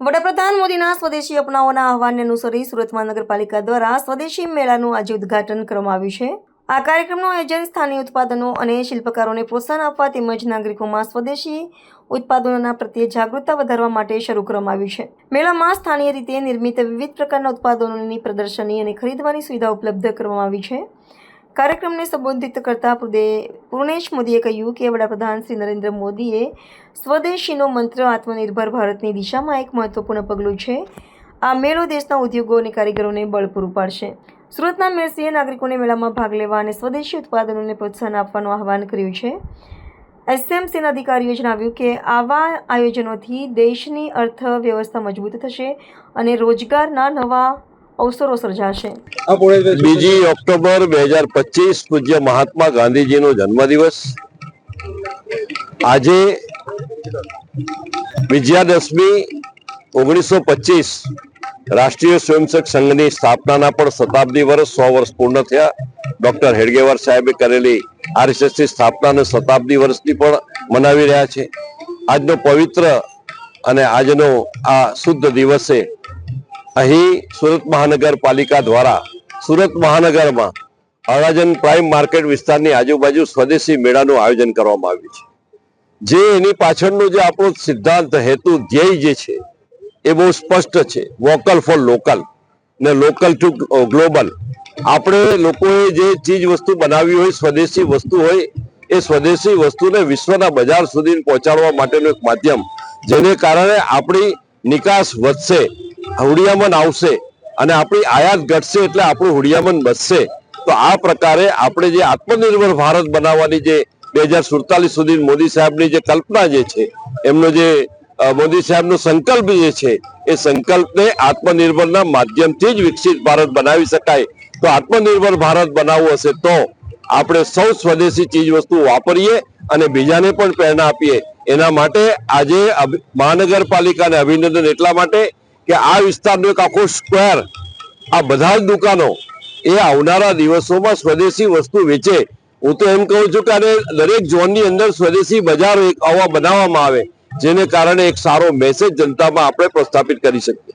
વડાપ્રધાન મોદીના સ્વદેશી અપનાવવાના આહવાનને અનુસરી સુરત મહાનગરપાલિકા દ્વારા સ્વદેશી મેળાનું આજે ઉદ્ઘાટન કરવામાં આવ્યું છે. આ કાર્યક્રમનું આયોજન સ્થાનિક ઉત્પાદનો અને શિલ્પકારોને પ્રોત્સાહન આપવા તેમજ નાગરિકોમાં સ્વદેશી ઉત્પાદનોના પ્રત્યે જાગૃતતા વધારવા માટે શરૂ કરવામાં આવ્યું છે. મેળામાં સ્થાનિય રીતે નિર્મિત વિવિધ પ્રકારના ઉત્પાદનોની પ્રદર્શની અને ખરીદવાની સુવિધા ઉપલબ્ધ કરવામાં આવી છે. કાર્યક્રમને સંબોધિત કરતા પૂર્ણેશ મોદીએ કહ્યું કે વડાપ્રધાન શ્રી નરેન્દ્ર મોદીએ સ્વદેશીનો મંત્ર આત્મનિર્ભર ભારતની દિશામાં એક મહત્વપૂર્ણ પગલું છે. આ મેળો દેશના ઉદ્યોગો અને કારીગરોને બળ પૂરું પાડશે. સુરતના મેળસીએ નાગરિકોને મેળામાં ભાગ લેવા અને સ્વદેશી ઉત્પાદનોને પ્રોત્સાહન આપવાનું આહવાન કર્યું છે. એસએમસીના અધિકારીઓએ જણાવ્યું કે આવા આયોજનોથી દેશની અર્થવ્યવસ્થા મજબૂત થશે અને રોજગારના નવા અવસરો સર્જાશે. બીજી ઓક્ટોબર બે હજાર પચીસ પૂજ્ય મહાત્મા ગાંધીજીનો જન્મદિવસ. આજે વિજયાદશમી ઓગણીસો પચીસ રાષ્ટ્રીય સ્વયંસેવક સંઘની સ્થાપનાના પણ શતાબ્દી વર્ષ સો વર્ષ પૂર્ણ થયા. ડોક્ટર હેડગેવાર સાહેબે કરેલી આરએસએસની સ્થાપનાને શતાબ્દી વર્ષની પણ મનાવી રહ્યા છે. આજનો પવિત્ર અને આજનો આ શુદ્ધ દિવસે અહીં સુરત મહાનગરપાલિકા દ્વારા, સુરત મહાનગરમાં અડાજન પ્રાઇમ માર્કેટ વિસ્તારની આજુબાજુ સ્વદેશી મેળાનું આયોજન કરવામાં આવ્યું છે. જે એની પાછળનો જે આપણો સિદ્ધાંત, હેતુ, ધ્યેય જે છે, એ બહુ સ્પષ્ટ છે. વોકલ ફોર લોકલ ને લોકલ ટુ ગ્લોબલ. આપણે લોકોએ જે ચીજ વસ્તુ બનાવી હોય, સ્વદેશી વસ્તુ હોય, એ સ્વદેશી વસ્તુને વિશ્વના બજાર સુધી પહોંચાડવા માટેનું એક માધ્યમ, જેને કારણે આપણી નિકાસ વધશે. હુડિયામન આવશે અને આપણી આયાત ઘટશે એટલે આપણું હુડિયામન બચશે તો આ પ્રકારે આપણે જે આત્મનિર્ભર ભારત બનાવવાની જે બે હજાર સુડતાલીસ સુધી મોદી સાહેબની જે કલ્પના જે છે, એમનો જે મોદી સાહેબનો સંકલ્પ જે છે, એ સંકલ્પને આત્મનિર્ભરના માધ્યમથી જ વિકસિત ભારત બનાવી શકાય. તો આત્મનિર્ભર ભારત બનાવવું હશે તો આપણે સૌ સ્વદેશી ચીજ વસ્તુ વાપરીએ અને બીજાને પણ પ્રેરણા આપીએ. એના માટે આજે મહાનગરપાલિકાને અભિનંદન એટલા માટે કે આ વિસ્તારનો એક આખો સ્ક્વેર આ બધા જ દુકાનો એ આવનારા દિવસોમાં સ્વદેશી વસ્તુ વેચે. હું તો એમ કહું છું કે આને દરેક ઝોનની અંદર સ્વદેશી બજારો એક આવા બનાવવામાં આવે, જેને કારણે એક સારો મેસેજ જનતામાં આપણે પ્રસ્થાપિત કરી શકીએ.